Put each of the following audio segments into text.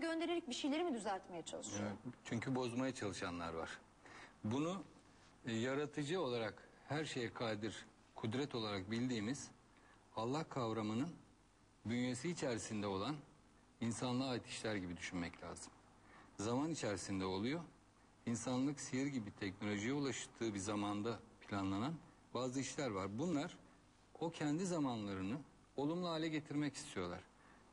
göndererek bir şeyleri mi düzeltmeye çalışıyor? Evet, Çünkü bozmaya çalışanlar var. Bunu e, yaratıcı olarak her şeye kadir, kudret olarak bildiğimiz Allah kavramının bünyesi içerisinde olan insanlığa ait işler gibi düşünmek lazım. Zaman içerisinde oluyor. İnsanlık sihir gibi teknolojiye ulaştığı bir zamanda planlanan bazı işler var. Bunlar o kendi zamanlarını olumlu hale getirmek istiyorlar.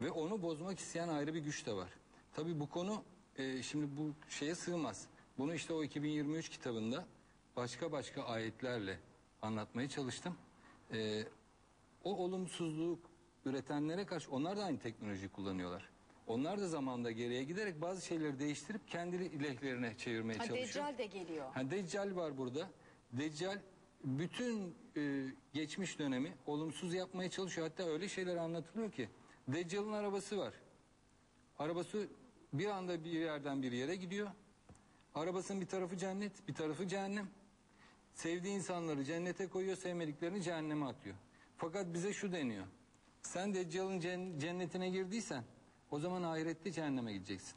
Ve onu bozmak isteyen ayrı bir güç de var. Tabii bu konu e, şimdi bu şeye sığmaz. Bunu işte o 2023 kitabında başka başka ayetlerle anlatmaya çalıştım. E, o olumsuzluk üretenlere karşı onlar da aynı teknolojiyi kullanıyorlar. Onlar da zamanda geriye giderek bazı şeyleri değiştirip kendi lehlerine çevirmeye Ha, çalışıyor. Deccal de geliyor. Ha, Deccal var burada. Deccal bütün e, geçmiş dönemi olumsuz yapmaya çalışıyor. Hatta öyle şeyler anlatılıyor ki. Deccal'ın arabası var. Arabası bir anda bir yerden bir yere gidiyor. Arabasının bir tarafı cennet, bir tarafı cehennem. Sevdiği insanları cennete koyuyor, sevmediklerini cehenneme atıyor. Fakat bize şu deniyor. Sen Deccal'ın cen- cennetine girdiysen o zaman ahirette cehenneme gideceksin.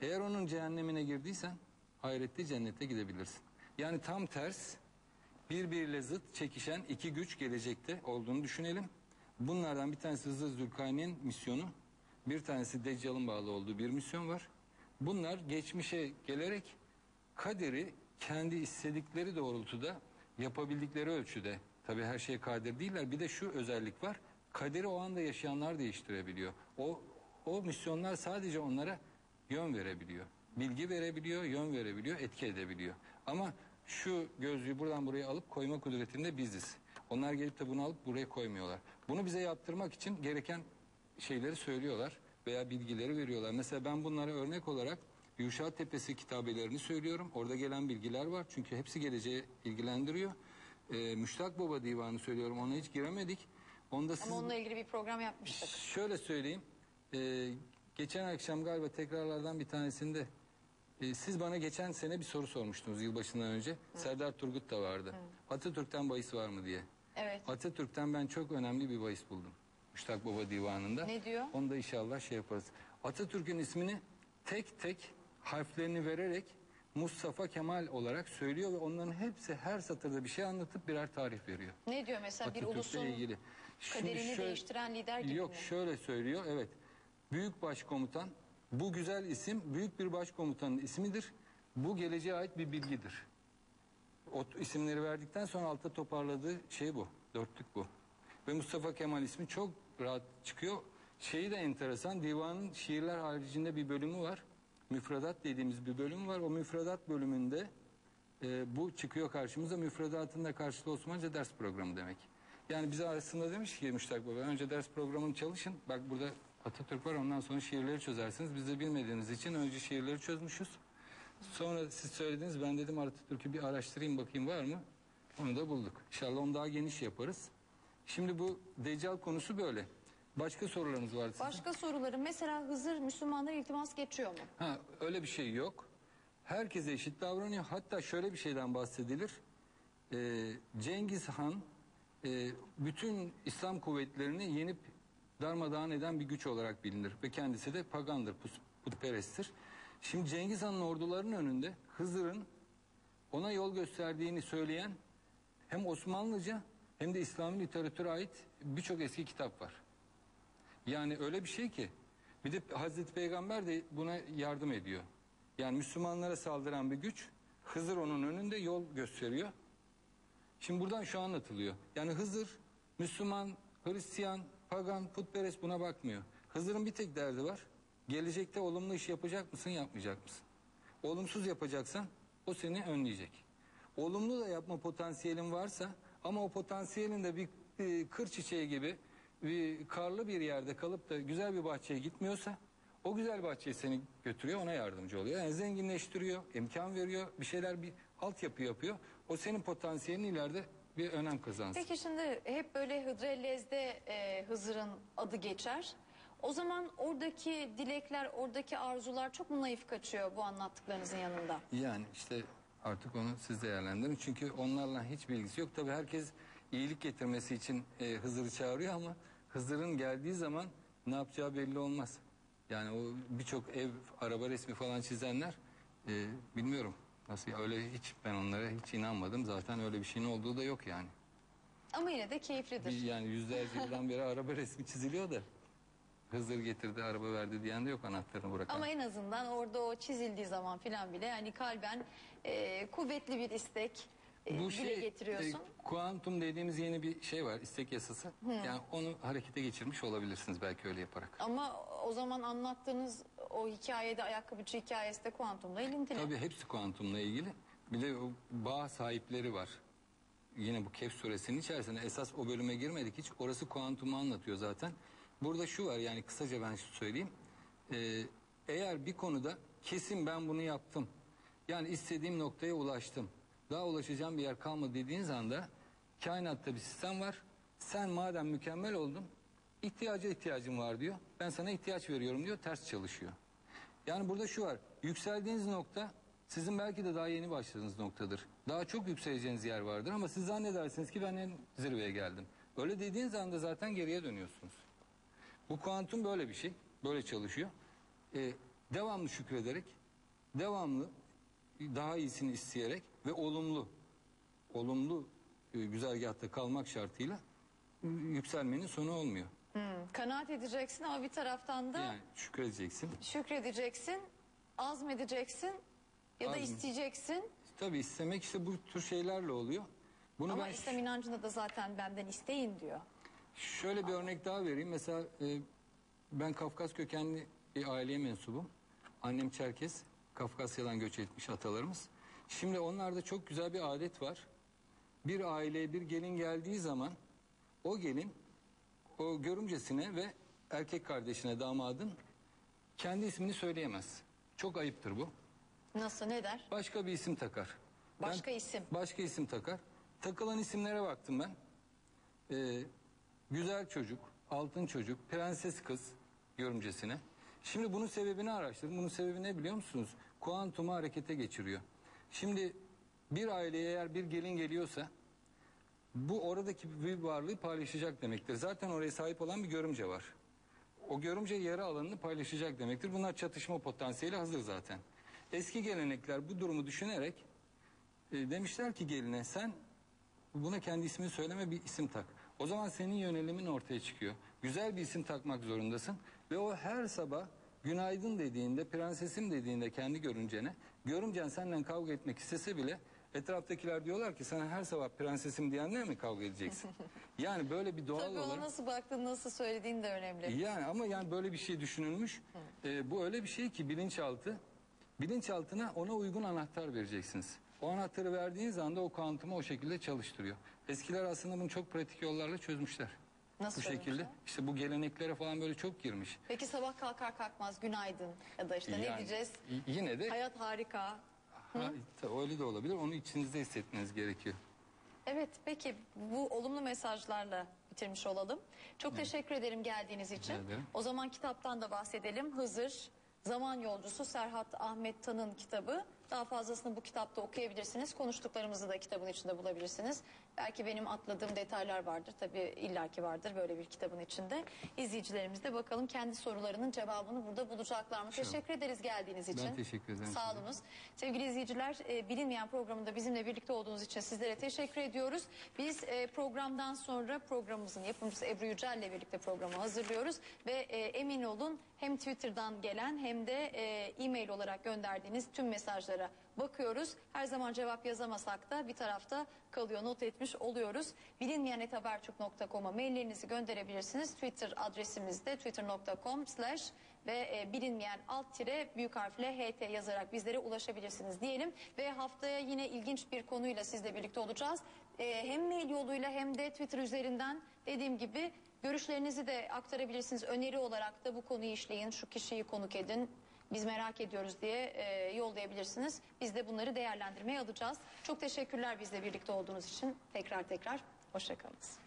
Eğer onun cehennemine girdiysen ahirette cennete gidebilirsin. Yani tam ters birbiriyle zıt çekişen iki güç gelecekte olduğunu düşünelim. Bunlardan bir tanesi Hızır Zülkarneyn misyonu, bir tanesi Deccal'ın bağlı olduğu bir misyon var. Bunlar geçmişe gelerek kaderi kendi istedikleri doğrultuda yapabildikleri ölçüde tabii her şeye kadir değiller. Bir de şu özellik var. Kaderi o anda yaşayanlar değiştirebiliyor. O o misyonlar sadece onlara yön verebiliyor. Bilgi verebiliyor, yön verebiliyor, etki edebiliyor. Ama şu gözlüğü buradan buraya alıp koyma kudretinde biziz. Onlar gelip de bunu alıp buraya koymuyorlar. Bunu bize yaptırmak için gereken şeyleri söylüyorlar veya bilgileri veriyorlar. Mesela ben bunlara örnek olarak Yuşa Tepesi kitabelerini söylüyorum. Orada gelen bilgiler var çünkü hepsi geleceği ilgilendiriyor. Ee, Müştak Baba Divanı söylüyorum ona hiç giremedik. Onda siz... Ama onunla ilgili bir program yapmıştık. Şöyle söyleyeyim. Ee, geçen akşam galiba tekrarlardan bir tanesinde e, siz bana geçen sene bir soru sormuştunuz yılbaşından önce. Serdar Turgut da vardı. Atatürk'ten bahis var mı diye. Evet. Atatürk'ten ben çok önemli bir bahis buldum. Müştak Baba Divanı'nda. Ne diyor? Onu da inşallah şey yaparız. Atatürk'ün ismini tek tek harflerini vererek Mustafa Kemal olarak söylüyor ve onların hepsi her satırda bir şey anlatıp birer tarih veriyor. Ne diyor mesela bir Atatürk'le ulusun ilgili. Şimdi kaderini şöyle- değiştiren lider gibi Yok mi? şöyle söylüyor evet. Büyük başkomutan bu güzel isim büyük bir başkomutanın ismidir. Bu geleceğe ait bir bilgidir. O isimleri verdikten sonra altta toparladığı şey bu. Dörtlük bu. Ve Mustafa Kemal ismi çok rahat çıkıyor. Şeyi de enteresan divanın şiirler haricinde bir bölümü var. Müfredat dediğimiz bir bölüm var. O müfredat bölümünde e, bu çıkıyor karşımıza. Müfredatın da karşılığı Osmanlıca ders programı demek. Yani bize aslında demiş ki Müştak Baba önce ders programını çalışın. Bak burada Atatürk var ondan sonra şiirleri çözersiniz. Biz de bilmediğiniz için önce şiirleri çözmüşüz. Sonra siz söylediniz ben dedim Atatürk'ü bir araştırayım bakayım var mı? Onu da bulduk. İnşallah onu daha geniş yaparız. Şimdi bu Deccal konusu böyle. Başka sorularınız var sizin? Başka soruları mesela Hızır Müslümanlara iltimas geçiyor mu? Ha, öyle bir şey yok. Herkese eşit davranıyor. Hatta şöyle bir şeyden bahsedilir. Ee, Cengiz Han e, bütün İslam kuvvetlerini yenip darmadağın eden bir güç olarak bilinir. Ve kendisi de pagandır, put- putperesttir. Şimdi Cengiz Han'ın ordularının önünde Hızır'ın ona yol gösterdiğini söyleyen hem Osmanlıca hem de İslami literatüre ait birçok eski kitap var. Yani öyle bir şey ki bir de Hazreti Peygamber de buna yardım ediyor. Yani Müslümanlara saldıran bir güç Hızır onun önünde yol gösteriyor. Şimdi buradan şu anlatılıyor. Yani Hızır Müslüman, Hristiyan, pagan, putperest buna bakmıyor. Hızır'ın bir tek derdi var. Gelecekte olumlu iş yapacak mısın, yapmayacak mısın? Olumsuz yapacaksan o seni önleyecek. Olumlu da yapma potansiyelin varsa ama o potansiyelin de bir e, kır çiçeği gibi bir karlı bir yerde kalıp da güzel bir bahçeye gitmiyorsa o güzel bahçeye seni götürüyor ona yardımcı oluyor. Yani zenginleştiriyor, imkan veriyor, bir şeyler bir altyapı yapıyor. O senin potansiyelin ileride bir önem kazansın. Peki şimdi hep böyle Hıdrellez'de e, Hızır'ın adı geçer. O zaman oradaki dilekler, oradaki arzular çok mu naif kaçıyor bu anlattıklarınızın yanında? Yani işte artık onu siz değerlendirin. Çünkü onlarla hiç bilgisi yok. Tabii herkes iyilik getirmesi için e, Hızır'ı çağırıyor ama Hızır'ın geldiği zaman ne yapacağı belli olmaz. Yani o birçok ev, araba resmi falan çizenler e, bilmiyorum. Nasıl öyle hiç ben onlara hiç inanmadım. Zaten öyle bir şeyin olduğu da yok yani. Ama yine de keyiflidir. Bir, yani yüzlerce yıldan beri araba resmi çiziliyor da Hızır getirdi araba verdi diyen de yok anahtarını bırakan. Ama en azından orada o çizildiği zaman filan bile yani kalben e, kuvvetli bir istek e, Bu dile şey getiriyorsun. e, kuantum dediğimiz yeni bir şey var istek yasası. Yani onu harekete geçirmiş olabilirsiniz belki öyle yaparak. Ama o zaman anlattığınız o hikayede ayakkabıcı hikayesi de kuantumla ilintili. Tabii hepsi kuantumla ilgili. Bir de o bağ sahipleri var. Yine bu Kehf suresinin içerisinde esas o bölüme girmedik hiç. Orası kuantumu anlatıyor zaten. Burada şu var yani kısaca ben söyleyeyim. Ee, eğer bir konuda kesin ben bunu yaptım. Yani istediğim noktaya ulaştım. Daha ulaşacağım bir yer kalmadı dediğiniz anda kainatta bir sistem var. Sen madem mükemmel oldun ihtiyaca ihtiyacım var diyor. Ben sana ihtiyaç veriyorum diyor ters çalışıyor. Yani burada şu var. Yükseldiğiniz nokta sizin belki de daha yeni başladığınız noktadır. Daha çok yükseleceğiniz yer vardır ama siz zannedersiniz ki ben en zirveye geldim. Öyle dediğiniz anda zaten geriye dönüyorsunuz. Bu kuantum böyle bir şey. Böyle çalışıyor. Ee, devamlı şükrederek, devamlı daha iyisini isteyerek ve olumlu, olumlu e, güzergahta kalmak şartıyla e, yükselmenin sonu olmuyor. Hmm, Kanaat edeceksin ama bir taraftan da Yani şükredeceksin. şükredeceksin, azmedeceksin ya da Azm. isteyeceksin. Tabii istemek işte bu tür şeylerle oluyor. Bunu Ama ben İslam inancında da zaten benden isteyin diyor. Şöyle bir örnek daha vereyim. Mesela e, ben Kafkas kökenli bir aileye mensubum. Annem Çerkes, Kafkasya'dan göç etmiş atalarımız. Şimdi onlarda çok güzel bir adet var. Bir aileye bir gelin geldiği zaman o gelin o görümcesine ve erkek kardeşine damadın kendi ismini söyleyemez. Çok ayıptır bu. Nasıl ne der? Başka bir isim takar. Başka isim. Başka isim takar. Takılan isimlere baktım ben. Ee, güzel çocuk, altın çocuk, prenses kız görümcesine. Şimdi bunun sebebini araştırdım. Bunun sebebi ne biliyor musunuz? Kuantumu harekete geçiriyor. Şimdi bir aileye eğer bir gelin geliyorsa bu oradaki bir varlığı paylaşacak demektir. Zaten oraya sahip olan bir görümce var. O görümce yarı alanını paylaşacak demektir. Bunlar çatışma potansiyeli hazır zaten. Eski gelenekler bu durumu düşünerek e, demişler ki geline sen buna kendi ismini söyleme bir isim tak. O zaman senin yönelimin ortaya çıkıyor. Güzel bir isim takmak zorundasın ve o her sabah günaydın dediğinde prensesim dediğinde kendi görümcene görümcen senden kavga etmek istese bile etraftakiler diyorlar ki sana her sabah prensesim diyenler mi kavga edeceksin? yani böyle bir doğal Tabii ona olarak nasıl baktığın, nasıl söylediğin de önemli. yani ama yani böyle bir şey düşünülmüş. Ee, bu öyle bir şey ki bilinçaltı. Bilinçaltına ona uygun anahtar vereceksiniz. O anahtarı verdiğiniz anda o kuantumu o şekilde çalıştırıyor. Eskiler aslında bunu çok pratik yollarla çözmüşler. Nasıl bu şekilde. çözmüşler? İşte bu geleneklere falan böyle çok girmiş. Peki sabah kalkar kalkmaz günaydın ya da işte ne Yani diyeceğiz? y- Yine de Hayat harika. ha, öyle de olabilir. Onu içinizde hissetmeniz gerekiyor. Evet peki bu olumlu mesajlarla bitirmiş olalım. Çok teşekkür ederim geldiğiniz için. ederim. O zaman kitaptan da bahsedelim. Hızır Zaman Yolcusu Serhat Ahmet Tan'ın kitabı. Daha fazlasını bu kitapta okuyabilirsiniz. Konuştuklarımızı da kitabın içinde bulabilirsiniz. Belki benim atladığım detaylar vardır. Tabii illaki vardır böyle bir kitabın içinde. İzleyicilerimiz de bakalım kendi sorularının cevabını burada bulacaklar mı? Teşekkür ederiz geldiğiniz için. teşekkür ederim Sağ olunuz. Sevgili izleyiciler e, bilinmeyen programında bizimle birlikte olduğunuz için sizlere teşekkür ediyoruz. Biz e, programdan sonra programımızın yapımcısı Ebru Yücel ile birlikte programı hazırlıyoruz. Ve e, emin olun hem Twitter'dan gelen hem de e, e-mail olarak gönderdiğiniz tüm mesajlara bakıyoruz. Her zaman cevap yazamasak da bir tarafta kalıyor not etmiş oluyoruz. Bilinmeyenetaberçuk.com'a maillerinizi gönderebilirsiniz. Twitter adresimizde twitter.com slash ve e, bilinmeyen alt tire büyük harfle HT yazarak bizlere ulaşabilirsiniz diyelim. Ve haftaya yine ilginç bir konuyla sizle birlikte olacağız. E, hem mail yoluyla hem de Twitter üzerinden dediğim gibi görüşlerinizi de aktarabilirsiniz. Öneri olarak da bu konuyu işleyin, şu kişiyi konuk edin. Biz merak ediyoruz diye e, yollayabilirsiniz. Biz de bunları değerlendirmeye alacağız. Çok teşekkürler bizle birlikte olduğunuz için. Tekrar tekrar hoşçakalınız.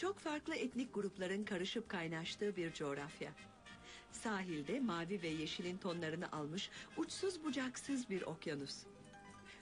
Çok farklı etnik grupların karışıp kaynaştığı bir coğrafya. Sahilde mavi ve yeşilin tonlarını almış uçsuz bucaksız bir okyanus.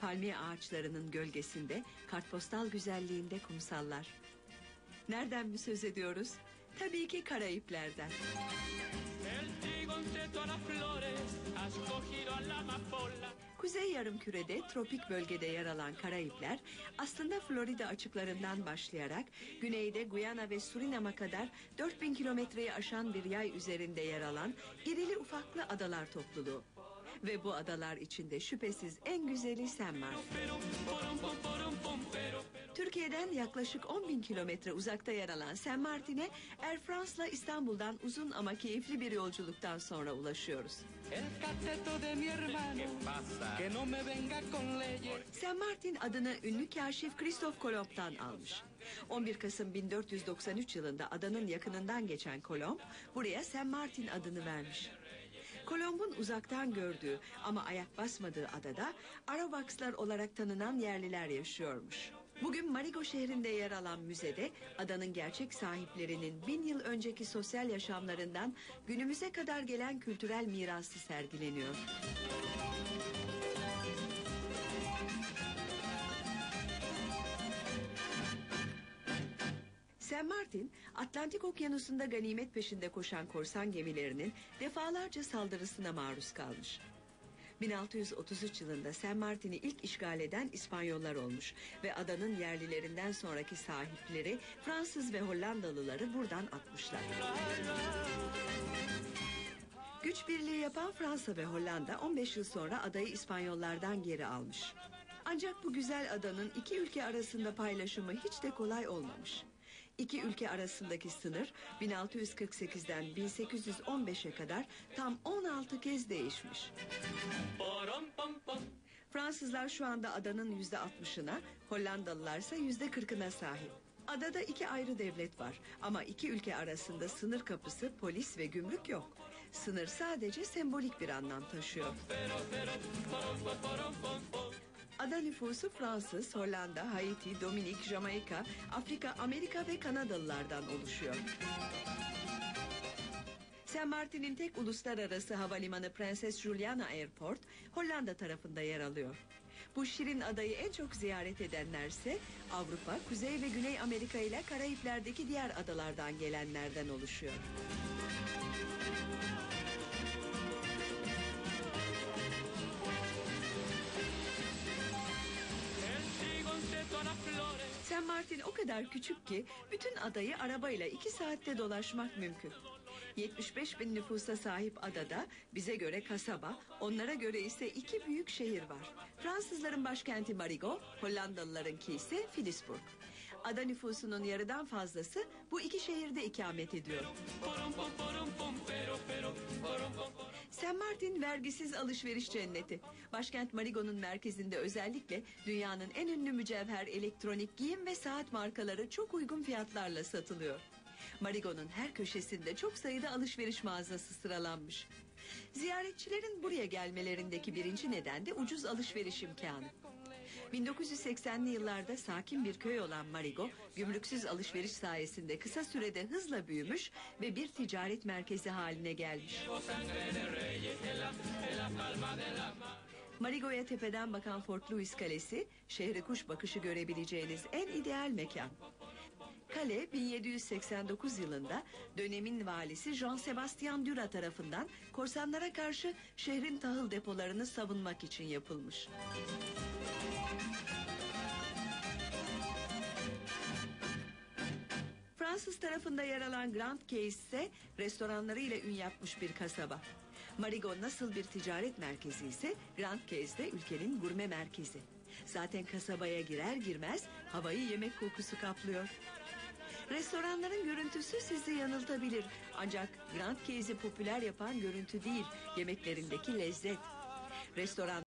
Palmiye ağaçlarının gölgesinde kartpostal güzelliğinde kumsallar. Nereden mi söz ediyoruz? Tabii ki Karayipler'den. El Kuzey yarımkürede tropik bölgede yer alan Karayipler aslında Florida açıklarından başlayarak güneyde Guyana ve Surinam'a kadar 4000 kilometreyi aşan bir yay üzerinde yer alan irili ufaklı adalar topluluğu. Ve bu adalar içinde şüphesiz en güzeli Saint Martin. Türkiye'den yaklaşık 10 bin kilometre uzakta yer alan Saint Martin'e Air France'la İstanbul'dan uzun ama keyifli bir yolculuktan sonra ulaşıyoruz. Saint Martin adını ünlü kaşif Christoph Kolomb'dan almış. 11 Kasım 1493 yılında adanın yakınından geçen Kolomb buraya Saint Martin adını vermiş. Kolomb'un uzaktan gördüğü ama ayak basmadığı adada Arawakslar olarak tanınan yerliler yaşıyormuş. Bugün Marigo şehrinde yer alan müzede adanın gerçek sahiplerinin bin yıl önceki sosyal yaşamlarından günümüze kadar gelen kültürel mirası sergileniyor. Saint Martin, Atlantik Okyanusu'nda ganimet peşinde koşan korsan gemilerinin defalarca saldırısına maruz kalmış. 1633 yılında Saint Martin'i ilk işgal eden İspanyollar olmuş ve adanın yerlilerinden sonraki sahipleri Fransız ve Hollandalıları buradan atmışlar. Güç birliği yapan Fransa ve Hollanda 15 yıl sonra adayı İspanyollardan geri almış. Ancak bu güzel adanın iki ülke arasında paylaşımı hiç de kolay olmamış. İki ülke arasındaki sınır 1648'den 1815'e kadar tam 16 kez değişmiş. Fransızlar şu anda adanın yüzde 60'ına, Hollandalılar ise yüzde 40'ına sahip. Adada iki ayrı devlet var ama iki ülke arasında sınır kapısı, polis ve gümrük yok. Sınır sadece sembolik bir anlam taşıyor. Ada nüfusu Fransız, Hollanda, Haiti, Dominik, Jamaika, Afrika, Amerika ve Kanadalılardan oluşuyor. Saint Martin'in tek uluslararası havalimanı Prenses Juliana Airport, Hollanda tarafında yer alıyor. Bu şirin adayı en çok ziyaret edenlerse Avrupa, Kuzey ve Güney Amerika ile Karayipler'deki diğer adalardan gelenlerden oluşuyor. Saint Martin o kadar küçük ki bütün adayı arabayla iki saatte dolaşmak mümkün. 75 bin nüfusa sahip adada bize göre kasaba, onlara göre ise iki büyük şehir var. Fransızların başkenti Marigot, Hollandalılarınki ise Philipsburg. Ada nüfusunun yarıdan fazlası bu iki şehirde ikamet ediyor. Saint Martin vergisiz alışveriş cenneti. Başkent Marigo'nun merkezinde özellikle dünyanın en ünlü mücevher, elektronik, giyim ve saat markaları çok uygun fiyatlarla satılıyor. Marigo'nun her köşesinde çok sayıda alışveriş mağazası sıralanmış. Ziyaretçilerin buraya gelmelerindeki birinci neden de ucuz alışveriş imkanı. 1980'li yıllarda sakin bir köy olan Marigo, gümrüksüz alışveriş sayesinde kısa sürede hızla büyümüş ve bir ticaret merkezi haline gelmiş. Marigo'ya tepeden bakan Fort Louis Kalesi, şehri kuş bakışı görebileceğiniz en ideal mekan. Kale 1789 yılında dönemin valisi Jean-Sébastien Dura tarafından korsanlara karşı şehrin tahıl depolarını savunmak için yapılmış. Fransız tarafında yer alan Grand Case ise restoranlarıyla ün yapmış bir kasaba. Marigot nasıl bir ticaret merkezi ise Grand Case de ülkenin gurme merkezi. Zaten kasabaya girer girmez havayı yemek kokusu kaplıyor. Restoranların görüntüsü sizi yanıltabilir. Ancak Grand Case'i popüler yapan görüntü değil, yemeklerindeki lezzet. Restoran